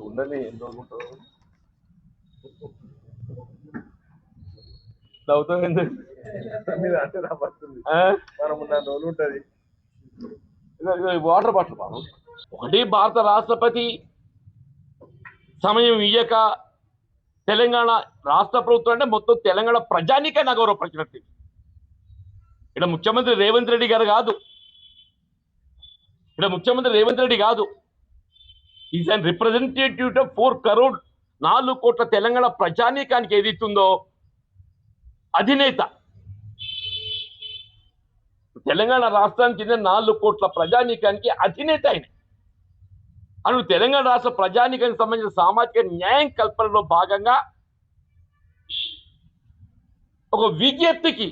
ఉండని ఎన్ని రోజులు ఉంటావు నవ్వుతావు ఎందుకు మీద అంటే నా పడుతుంది ఆ? మనం ఉన్న రోజులు ఉంటది ఇదిగో, ఇదిగో ఈ వాటర్ బాటిల్ బాబు. ఒకటి భారత రాష్ట్రపతి సమయం ఇయ్యక తెలంగాణ రాష్ట్ర ప్రభుత్వం అంటే మొత్తం తెలంగాణ ప్రజానికే నగౌరవపరిచినట్టు ఇక్కడ ముఖ్యమంత్రి రేవంత్ రెడ్డి గారు కాదు. ఇక్కడ ముఖ్యమంత్రి రేవంత్ రెడ్డి కాదు. Is and representative of four crore నాలుగు కోట్ల తెలంగాణ ప్రజానీకానికి ఏదైతుందో అధినేత. తెలంగాణ రాష్ట్రానికి చెందిన నాలుగు కోట్ల ప్రజానీకానికి అధినేత ఆయన. అను తెలంగాణ రాష్ట్ర ప్రజానీకానికి సంబంధించిన సామాజిక న్యాయం కల్పనలో భాగంగా ఒక విజ్ఞప్తికి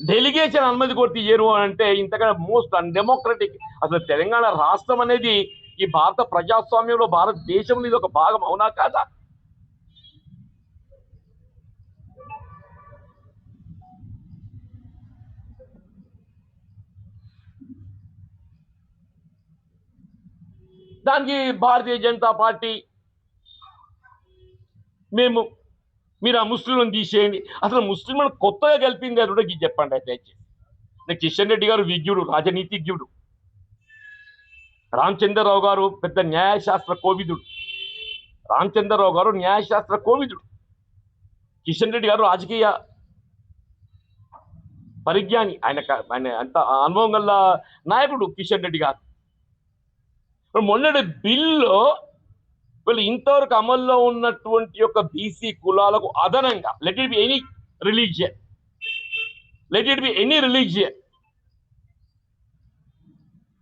డెలిగేషన్ అనుమతి కొట్టి ఇయ్యరు అంటే ఇంతకన్నా మోస్ట్ అన్డెమోక్రటిక్ అసలు తెలంగాణ రాష్ట్రం అనేది ఈ భారత ప్రజాస్వామ్యంలో భారతదేశంలో ఇది ఒక భాగం అవునా కాదా? దానికి భారతీయ జనతా పార్టీ మేము మీరు ఆ ముస్లింలను తీసేయండి. అసలు ముస్లింలను కొత్తగా కలిపింది అది కూడా చెప్పండి అయితే దయచేసి కిషన్ రెడ్డి గారు విజ్ఞుడు రాజనీతిజ్ఞుడు. రామచంద్రరావు గారు పెద్ద న్యాయశాస్త్ర కోవిదుడు. రామచంద్రరావు గారు న్యాయశాస్త్ర కోవిదుడు. కిషన్ రెడ్డి గారు రాజకీయ పరిజ్ఞాని. ఆయన ఆయన అంత అనుభవం గల నాయకుడు కిషన్ రెడ్డి గారు. మొన్నటి బిల్లో వీళ్ళు ఇంతవరకు అమల్లో ఉన్నటువంటి యొక్క బీసీ కులాలకు అదనంగా let it be any religion let it be any religion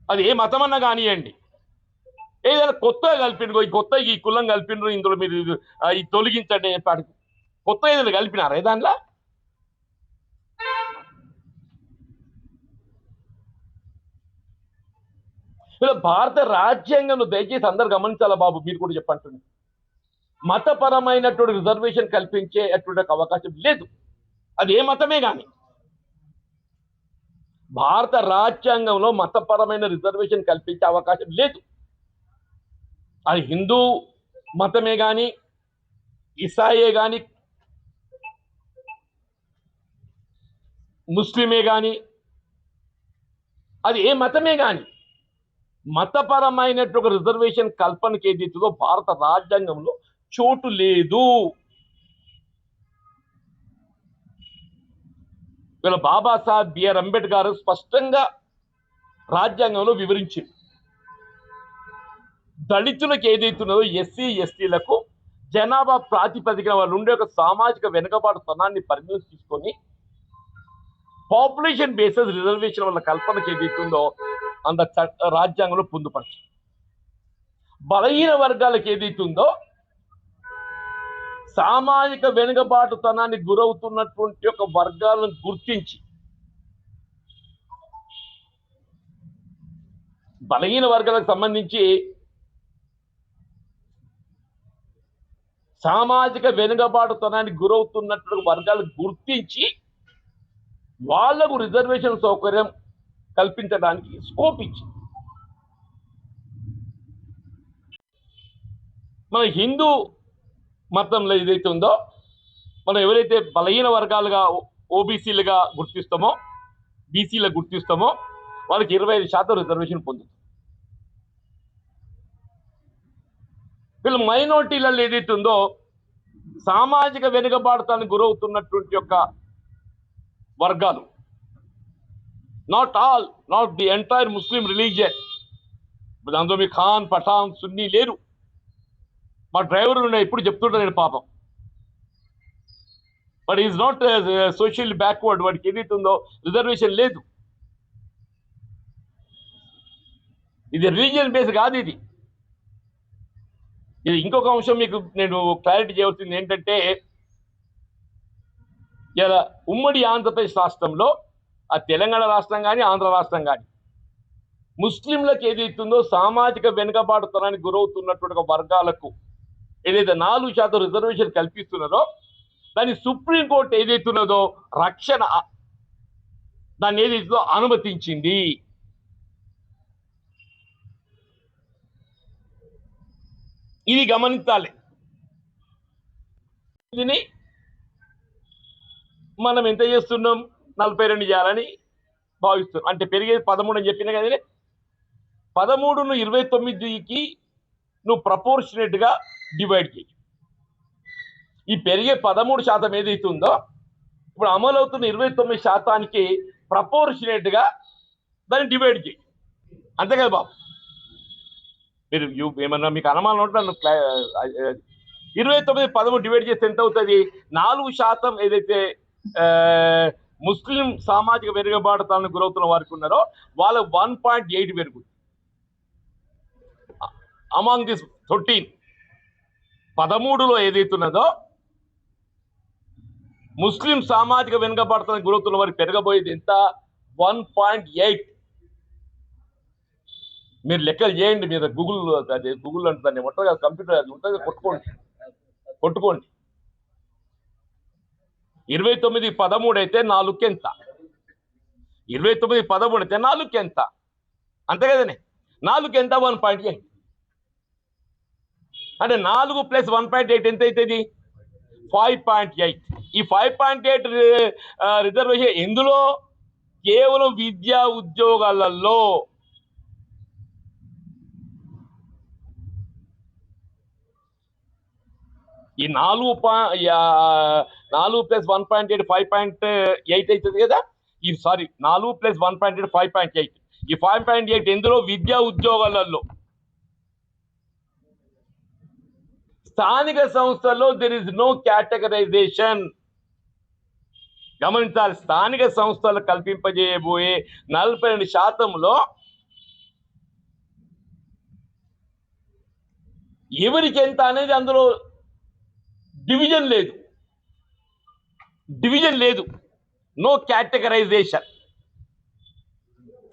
అది ఏ మతం అన్నా కానివ్వండి ఏదైనా కొత్తగా కలిపిండ్రు ఈ కొత్త ఈ కులం కలిపిండ్రు ఇందులో మీరు ఈ తొలగించండి చెప్పాడు కొత్త ఏదైనా కలిపినారా దానిలో ఇలా భారత రాజ్యాంగంలో దయచేసి అందరు గమనించాలా బాబు? మీరు కూడా చెప్పంటుంది మతపరమైనటువంటి రిజర్వేషన్ కల్పించే అటువంటి అవకాశం లేదు. అది ఏ మతమే కానీ భారత రాజ్యాంగంలో మతపరమైన రిజర్వేషన్ కల్పించే అవకాశం లేదు. అది హిందూ మతమే కానీ ఇసాయే కానీ ముస్లిమే కానీ అది ఏ మతమే కానీ మతపరమైనటువంటి ఒక రిజర్వేషన్ కల్పనకి ఏదైతుందో భారత రాజ్యాంగంలో చోటు లేదు. వీళ్ళ బాబాసాహెబ్ బిఆర్ అంబేద్కర్ స్పష్టంగా రాజ్యాంగంలో వివరించింది. దళితులకు ఏదైతున్నదో ఎస్సీ ఎస్టీలకు జనాభా ప్రాతిపదికన వాళ్ళు ఉండే ఒక సామాజిక వెనుకబాటుతనాన్ని పరిగణలోకి తీసుకొని పాపులేషన్ బేసిస్ రిజర్వేషన్ వల్ల కల్పనకి ఏదైతుందో అంత చ- రాజ్యాంగంలో పొందుపరచు. బలహీన వర్గాలకు ఏదైతుందో సామాజిక వెనుకబాటుతనానికి గురవుతున్నటువంటి ఒక వర్గాలను గుర్తించి బలహీన వర్గాలకు సంబంధించి సామాజిక వెనుకబాటుతనానికి గురవుతున్నటువంటి వర్గాలు గుర్తించి వాళ్ళకు రిజర్వేషన్ సౌకర్యం కల్పించడానికి స్కోప్ ఇచ్చింది. మన హిందూ మతంలో ఏదైతే ఉందో మనం ఎవరైతే బలహీన వర్గాలుగా ఓబీసీలుగా గుర్తిస్తామో బీసీలు గుర్తిస్తామో వాళ్ళకి ఇరవై ఐదు శాతం రిజర్వేషన్ పొందుతుంది వీళ్ళు మైనార్టీలలో ఏదైతే ఉందో సామాజిక వెనుకబాటుతానికి గురవుతున్నటువంటి యొక్క వర్గాలు not all not the entire Muslim religion దాంతో మీ ఖాన్ పఠాన్ సున్నీ లేరు మా డ్రైవర్ ఉన్నాయి ఎప్పుడు చెప్తుంటా నేను పాపం but is not social backward వాడికి ఏదైతే ఉందో రిజర్వేషన్ లేదు ఇది రిలీజియన్ బేస్ కాదు ఇది ఇది ఇంకొక అంశం మీకు నేను క్లారిటీ చేయవలసింది ఏంటంటే ఇలా ఉమ్మడి ఆంధ్రప్రదేశ్ రాష్ట్రంలో ఆ తెలంగాణ రాష్ట్రం కానీ ఆంధ్ర రాష్ట్రం కానీ ముస్లింలకు ఏదైతుందో సామాజిక వెనుకబాటుతనానికి గురవుతున్నటువంటి వర్గాలకు ఏదైతే నాలుగు శాతం రిజర్వేషన్ కల్పిస్తున్నదో దాన్ని సుప్రీంకోర్టు ఏదైతున్నదో రక్షణ దాన్ని ఏదైతుందో అనుమతించింది. ఇది గమనించాలి. దీన్ని మనం ఎంత చేస్తున్నాం? నలభై రెండు చేయాలని భావిస్తున్నాం అంటే పెరిగేది పదమూడు అని చెప్పిన కదా పదమూడును ఇరవై తొమ్మిదికి నువ్వు ప్రపోర్షనేట్గా గా డివైడ్ చేయి. ఈ పెరిగే పదమూడు శాతం ఏదైతే ఉందో ఇప్పుడు అమలవుతున్న ఇరవై తొమ్మిది శాతానికి ప్రపోర్షనేట్గా గా దాన్ని డివైడ్ చేయి. అంతే కదా బాబు? మీరు యూ ఏమన్నా మీకు అనుమానం ఉంటే నన్ను ఇరవై తొమ్మిది పదమూడు డివైడ్ చేస్తే ఎంత అవుతుంది? నాలుగు శాతం ఏదైతే ముస్లిం సామాజిక వెనుకబాటుతాలను గురవుతున్న వారికి ఉన్నారో వాళ్ళ వన్ పాయింట్ ఎయిట్ పెరుగుతుంది అమాంగ్ దిస్ థర్టీన్ పదమూడులో ఏదైతున్నదో ముస్లిం సామాజిక వెనుకబాటుతనానికి గురవుతున్న వారికి పెరగబోయేది ఎంత? వన్ పాయింట్ ఎయిట్ మీరు లెక్కలు చేయండి మీరు గూగుల్ అది గూగుల్ అంటే దాన్ని ఉంటుంది కదా కంప్యూటర్ అది ఉంటుంది కొట్టుకోండి. కొట్టుకోండి. ఇరవై తొమ్మిది పదమూడు అయితే నాలుగుకెంత ఇరవై తొమ్మిది పదమూడు అయితే నాలుగుకెంత అంతే కదనే? నాలుగుకెంత వన్ పాయింట్ ఎయిట్. అంటే నాలుగు ప్లస్ వన్ పాయింట్ ఎయిట్ ఎంత అవుతుంది? Five point eight. ఈ ఫైవ్ పాయింట్ ఎయిట్ రిజర్వేషన్ ఎందులో? కేవలం విద్యా ఉద్యోగాలలో. ఈ నాలుగు నాలుగు plus one point eight five point eight అవుతుంది కదా? ఈ సారీ నాలుగు plus one point eight five point eight. ఈ ఫైవ్ పాయింట్ ఎయిట్ ఎందులో? విద్యా ఉద్యోగాలలో. స్థానిక సంస్థల్లో దెర్ ఇస్ నో కేటగరైజేషన్ గమనించాలి స్థానిక సంస్థలు కల్పింపజేయబోయే నలభై రెండు శాతంలో ఎవరికి ఎంత అనేది అందులో డివిజన్ లేదు. డివిజన్ లేదు. No categorization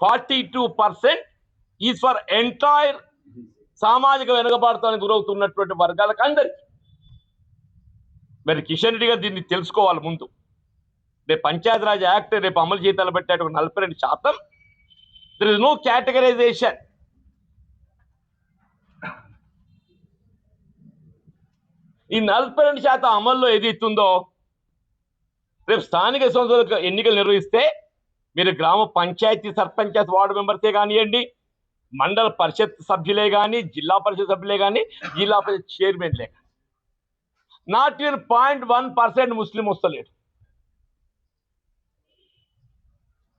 forty two percent is for entire సామాజిక వెనుకబాటుతానికి గురవుతున్నటువంటి వర్గాలకు అందరికీ. మరి కిషన్ రెడ్డి గారు దీన్ని తెలుసుకోవాలి ముందు. రేపు పంచాయతీరాజ్ యాక్ట్ రేపు అమలు జీతాలు పెట్టేటువంటి నలభై రెండు శాతం. దర్ ఇస్ నో క్యాటగరైజేషన్ ఈ నలభై రెండు శాతం అమల్లో ఏది ఇస్తుందో రేపు స్థానిక సంస్థలకు ఎన్నికలు నిర్వహిస్తే మీరు గ్రామ పంచాయతీ సర్పంచ్ వార్డు మెంబర్సే కానివ్వండి మండల పరిషత్ సభ్యులే కానీ జిల్లా పరిషత్ సభ్యులే కానీ జిల్లా పరిషత్ చైర్మన్లే కానీ. Not even point one percent Muslim వస్తలేడు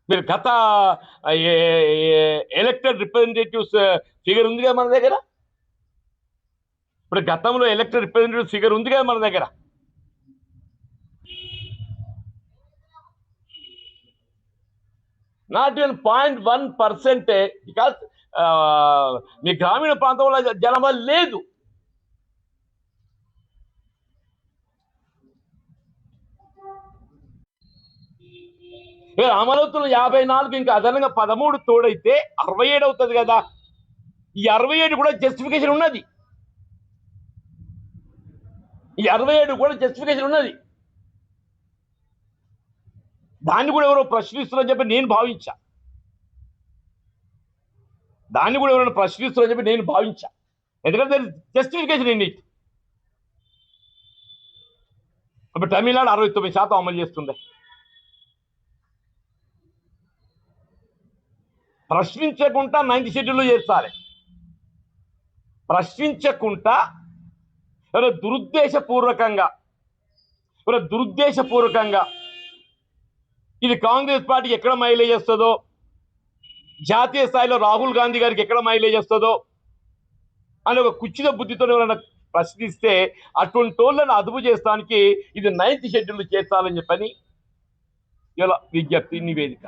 మీరు గత ఎలక్టెడ్ రిప్రజెంటేటివ్స్ ఫిగర్ ఉంది కదా మన దగ్గర? ఇప్పుడు గతంలో ఎలక్టెడ్ రిప్రజెంటేటివ్ ఫిగర్ ఉంది కదా మన దగ్గర. Not even point one percent because మీ గ్రామీణ ప్రాంతంలో జనాభా లేదు. అమలవుతున్న యాభై నాలుగు ఇంకా అదనంగా పదమూడు తోడైతే అరవై ఏడు అవుతుంది కదా. ఈ అరవై ఏడు కూడా జస్టిఫికేషన్ ఉన్నది. ఈ అరవై ఏడు కూడా జస్టిఫికేషన్ ఉన్నది. దాన్ని కూడా ఎవరో ప్రశ్నిస్తున్నారని చెప్పి నేను భావించా. దాన్ని కూడా ఎవరైనా ప్రశ్నిస్తున్నారని చెప్పి నేను భావించా. ఎందుకంటే జస్టిఫికేషన్ ఏంటి? ఇప్పుడు తమిళనాడు అరవై తొమ్మిది శాతం అమలు చేస్తుంది. ప్రశ్నించకుండా నైన్త్ షెడ్యూల్లో చేస్తారే. ప్రశ్నించకుండా ఎవరో దురుద్దేశపూర్వకంగా? ఎవరో దురుద్దేశపూర్వకంగా? ఇది కాంగ్రెస్ పార్టీ ఎక్కడ మైలేజ్ వస్తుందో? జాతీయ స్థాయిలో రాహుల్ గాంధీ గారికి ఎక్కడ మైలేజ్ వస్తుందో? అని ఒక కుచ్చిత బుద్ధితో ఎవరైనా ప్రశ్నిస్తే అటువంటి వాళ్ళని అదుపు చేస్తానికి ఇది నైన్త్ షెడ్యూల్ చేర్చాలని చెప్పని ఇలా విజ్ఞప్తి నివేదిక.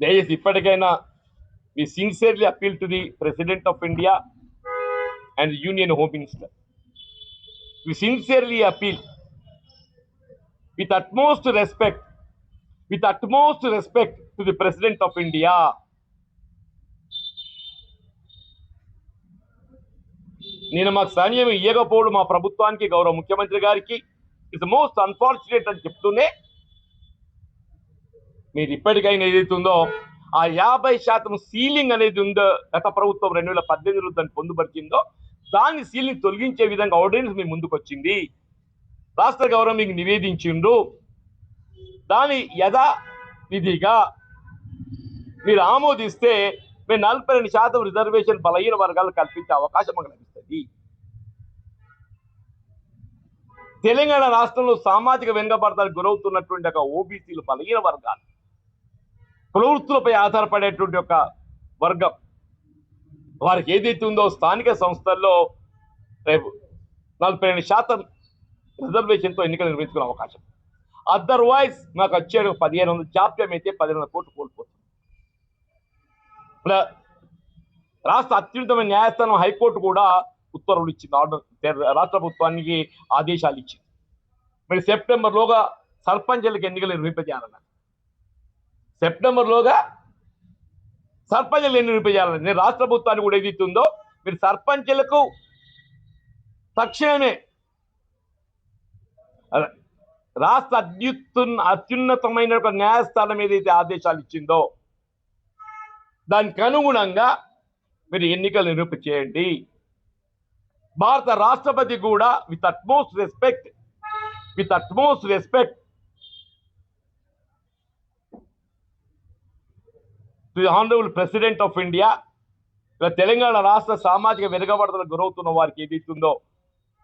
దయచేసి ఇప్పటికైనా we sincerely appeal to the President of India and the Union Home Minister. We sincerely appeal with utmost respect, with utmost respect to the President of India. నేను మాకు సమయం ఇవ్వకపోవడం మా ప్రభుత్వానికి గౌరవ ముఖ్యమంత్రి గారికి ఇట్స్ మోస్ట్ అన్ఫార్చునేట్ అని చెప్తూనే మీరు ఇప్పటికైనా ఏదైతే ఉందో ఆ యాభై శాతం సీలింగ్ అనేది ఉందో గత ప్రభుత్వం రెండు వేల పద్దెనిమిదిలో దాన్ని పొందుపరిచిందో దాని సీలింగ్ తొలగించే విధంగా ఆర్డినెన్స్ మీ ముందుకు వచ్చింది రాష్ట్ర గౌరవం మీకు నివేదించిండ్రు. దాని యథా విధిగా మీరు ఆమోదిస్తే మీరు నలభై రెండు శాతం రిజర్వేషన్ బలహీన వర్గాలు కల్పించే అవకాశం మాకు లభిస్తుంది. తెలంగాణ రాష్ట్రంలో సామాజిక వెనుకబడతానికి గురవుతున్నటువంటి ఒక ఓబీసీలు బలహీన వర్గాలు. ప్రవృత్తులపై ఆధారపడేటువంటి ఒక వర్గం. వారికి ఏదైతే ఉందో స్థానిక సంస్థల్లో రేపు నలభై రెండు శాతం రిజర్వేషన్తో ఎన్నికలు నిర్వహించుకునే అవకాశం. అదర్వైజ్ నాకు వచ్చే పదిహేను వందల జాప్యం అయితే పదిహేను వందల కోట్లు కోల్పోతుంది రాష్ట్ర అత్యున్నతమైన న్యాయస్థానం హైకోర్టు కూడా ఉత్తర్వులు ఇచ్చింది. ఆర్డర్ రాష్ట్ర ప్రభుత్వానికి ఆదేశాలు ఇచ్చింది. మరి సెప్టెంబర్లోగా సర్పంచ్లకు ఎన్నికలు నిర్వహింపజేయాలన్నారు. సెప్టెంబర్లోగా సర్పంచులు నిర్వహింపజేయాలని నేను రాష్ట్ర ప్రభుత్వాన్ని కూడా ఏదైతే ఇస్తుందో మీరు సర్పంచులకు తక్షణమే రాష్ట్ర అత్యున్న అత్యున్నతమైన ఒక న్యాయస్థానం ఏదైతే ఆదేశాలు ఇచ్చిందో దానికి అనుగుణంగా మీరు ఎన్నికలు నిరూప చేయండి భారత రాష్ట్రపతి కూడా with utmost respect with utmost respect to the honourable president of India. ఇలా తెలంగాణ రాష్ట్ర సామాజిక వెనుకబడతలకు గురవుతున్న వారికి ఏదైతుందో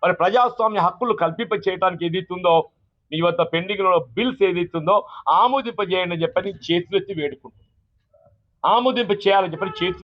మరి ప్రజాస్వామ్య హక్కులు కల్పింప చేయడానికి ఏదైతుందో మీ వద్ద పెండింగ్లో బిల్స్ ఏదైతుందో ఆమోదింపజేయండి అని చెప్పని చేతులెత్తి వేడుకుంటుంది ఆమోదింప చేయాలని చెప్పని చేతులు